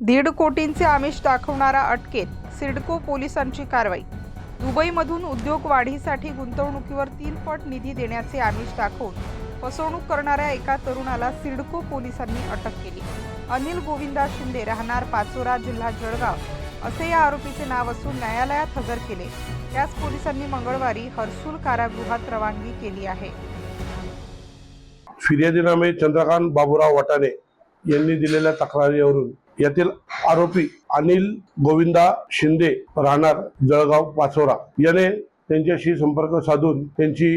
दीड कोटींचे आमिष दाखवणारा अटकेत सिडको पोलिसांची कारवाई. दुबईमधून उद्योग वाढीसाठी गुंतवणुकीवर तीन पट निधी देण्याचे आमिष दाखवून फसवणूक करणाऱ्या एका तरुणाला सिडको पोलिसांनी अटक केली. अनिल गोविंदा शिंदे राहणार पाचोरा जिल्हा जळगाव असे या आरोपीचे नाव असून न्यायालयात हजर केले. त्याच पोलिसांनी मंगळवारी हर्सुल कारागृहात रवानगी केली आहे. फिर्यादीनामे चंद्रकांत बाबूराव वटाणे यांनी दिलेल्या तक्रारीवरून यातील आरोपी अनिल गोविंदा शिंदे राहणार जळगाव पाचोरा. याने त्यांच्याशी संपर्क साधून त्यांची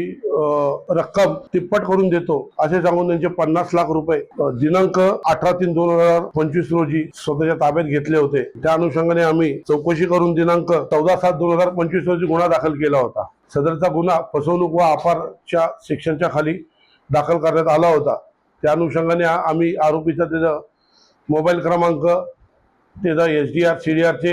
रक्कम तिप्पट करून देतो. असे सांगून त्यांचे पन्नास लाख रुपये दिनांक अठरा तीन दोन हजार पंचवीस रोजी स्वतःच्या ताब्यात घेतले होते. त्या अनुषंगाने आम्ही चौकशी करून दिनांक चौदा सात दोन हजार पंचवीस रोजी गुन्हा दाखल केला होता. सदरचा गुन्हा फसवणूक व अपारच्या शिक्षणच्या खाली दाखल करण्यात आला होता. त्या अनुषंगाने आम्ही आरोपीचा त्याचा मोबाईल क्रमांक त्याचा S D R C D आरचे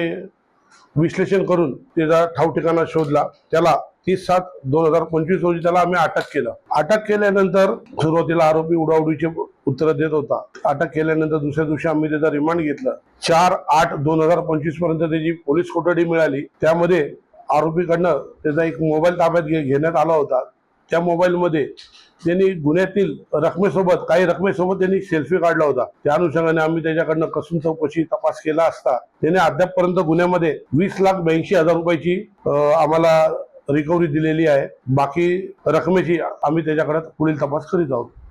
विश्लेषण करून त्याचा ठाव ठिकाणा शोधला. त्याला तीस सात दोन हजार पंचवीस रोजी त्याला आम्ही अटक केलं. अटक केल्यानंतर सुरुवातीला आरोपी उडाउडीचे उत्तर देत होता. अटक केल्यानंतर दुसऱ्या दिवशी आम्ही त्याचा रिमांड घेतलं. चार आठ दोन हजार पंचवीसपर्यंत त्याची पोलीस कोठडी मिळाली. त्यामध्ये आरोपीकडनं त्याचा एक मोबाईल ताब्यात घे घेण्यात आला होता. त्या मोबाईलमध्ये त्यांनी गुन्ह्यातील रकमेसोबत काही रकमेसोबत त्यांनी सेल्फी काढला होता. त्या अनुषंगाने आम्ही त्याच्याकडनं कसून चौकशी तपास केला असता त्याने अद्यापपर्यंत गुन्ह्यामध्ये वीस लाख ब्याऐंशी हजार रुपयाची आम्हाला रिकव्हरी दिलेली आहे. बाकी रकमेची आम्ही त्याच्याकडे पुढील तपास करीत आहोत.